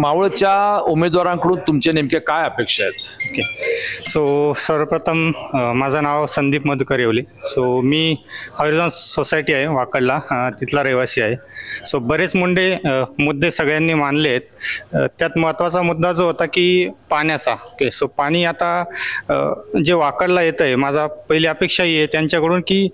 मावळच्या उमेदवारांकडून तुमच्या नेमक्या काय अपेक्षा आहेत? ओके सो सर्वप्रथम अ, माझं नाव संदीप मधुकर येवले. सो मी हरिजन सोसायटी आहे वाकडला अ, तिथला रहिवासी आहे. सो बरेच मुंडे अ, मुद्दे सगळ्यांनी मानले आहेत. अ, त्यात महत्त्वाचा मुद्दा जो होता की पाण्याचा. ओके सो पाणी आता अ, जे वाकडला येतं आहे माझा पहिली अपेक्षा ही आहे त्यांच्याकडून की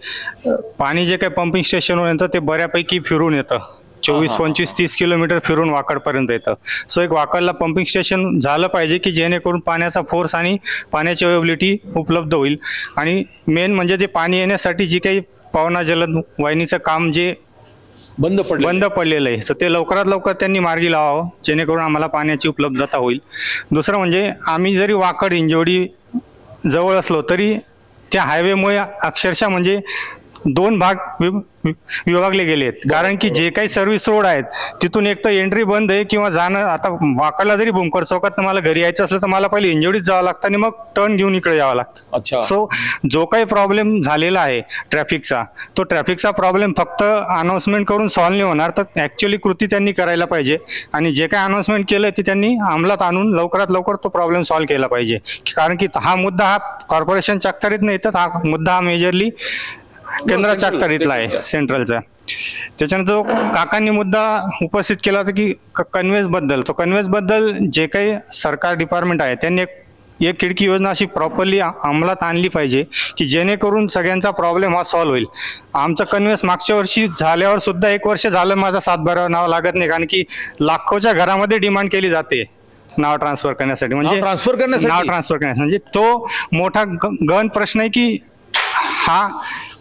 अ, पाणी जे काही पंपिंग स्टेशनवर येतं ते बऱ्यापैकी फिरून येतं. चोवीस पंचवीस तीस किलोमीटर फिरून वाकडपर्यंत येतं. सो एक वाकडला पंपिंग स्टेशन झालं पाहिजे की जेणेकरून पाण्याचा फोर्स आणि पाण्याची अवेबिलिटी उपलब्ध होईल. आणि मेन म्हणजे ते पाणी येण्यासाठी जी काही पावना जलद वाहिनीचं काम जे बंद पडले बंद पडलेलं आहे. तर ते लवकरात लवकर त्यांनी मार्गी लावावं जेणेकरून आम्हाला पाण्याची उपलब्धता होईल. दुसरं म्हणजे आम्ही जरी वाकड इंजोडी जवळ असलो तरी त्या हायवेमुळे अक्षरशः म्हणजे दोन भाग विभागले गेले आहेत कारण की जे काही सर्व्हिस रोड आहेत तिथून एक तर एंट्री बंद आहे किंवा जाणं आता वाकडला जरी भूमकर चौकात मला घरी यायचं असलं तर मला पहिले इंजोडीत जावं लागतं आणि मग टर्न घेऊन इकडे यावं लागतं. अच्छा. सो जो काही प्रॉब्लेम झालेला आहे ट्रॅफिकचा तो ट्रॅफिकचा प्रॉब्लेम फक्त अनाऊन्समेंट करून सॉल्व्ह नाही होणार तर ॲक्च्युली कृती त्यांनी करायला पाहिजे. आणि जे काही अनाऊन्समेंट केलं ते त्यांनी अंमलात आणून लवकरात लवकर तो प्रॉब्लेम सॉल्व्ह केला पाहिजे. कारण की हा मुद्दा हा कॉर्पोरेशनच्या अखत्यारीत नाही तर हा मुद्दा हा मेजरली केंद्राच्या अखत्यारीतला आहे सेंट्रलचा. त्याच्यानंतर जो काकांनी मुद्दा उपस्थित केला होता की कन्व्हेन्सबद्दल. तो कन्व्हेन्सबद्दल जे काही सरकार डिपार्टमेंट आहे त्यांनी एक एक खिडकी योजना अशी प्रॉपरली अंमलात आणली पाहिजे की जेणेकरून सगळ्यांचा प्रॉब्लेम हा सॉल्व्ह होईल. आमचं कन्व्हेन्स मागच्या वर्षी झाल्यावर सुद्धा एक वर्ष झालं माझा सातबारा नाव लागत नाही कारण की लाखोच्या घरामध्ये डिमांड केली जाते नाव ट्रान्सफर करण्यासाठी. म्हणजे transfer करण्यासाठी? नाव ट्रान्सफर करण्यासाठी. म्हणजे तो मोठा गहन प्रश्न आहे की हा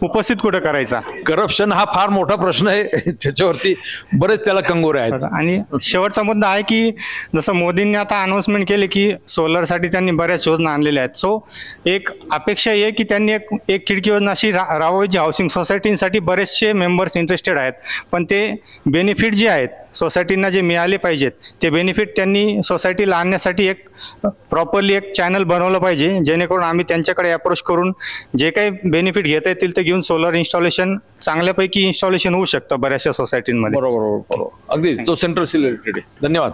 उपस्थित कुठं करायचा? करप्शन हा फार मोठा प्रश्न आहे. त्याच्यावरती बरेच त्याला कंगोरे आहेत. आणि शेवटचा मुद्दा आहे की जसं मोदींनी आता अनाऊन्समेंट केली की सोलरसाठी त्यांनी बऱ्याच योजना आणलेल्या आहेत. सो एक अपेक्षा आहे की त्यांनी एक एक खिडकी योजना अशी रा राबवावी जी हाऊसिंग सोसायटींसाठी बरेचसे मेंबर्स इंटरेस्टेड आहेत. पण ते बेनिफिट जे आहेत सोसायटींना जे मिळाले पाहिजेत ते बेनिफिट त्यांनी सोसायटीला आणण्यासाठी एक प्रॉपरली एक चॅनल बनवलं पाहिजे. जेणेकरून आम्ही त्यांच्याकडे अप्रोच करून जे काही बेनिफिट घेता येतील ते घेऊन सोलर इन्स्टॉलेशन चांगल्यापैकी इन्स्टॉलेशन होऊ शकतं बऱ्याचशा सोसायटींमध्ये बरोबर बरोबर बरोबर. अगदी तो सेंट्रल सिलेक्टेड आहे धन्यवाद.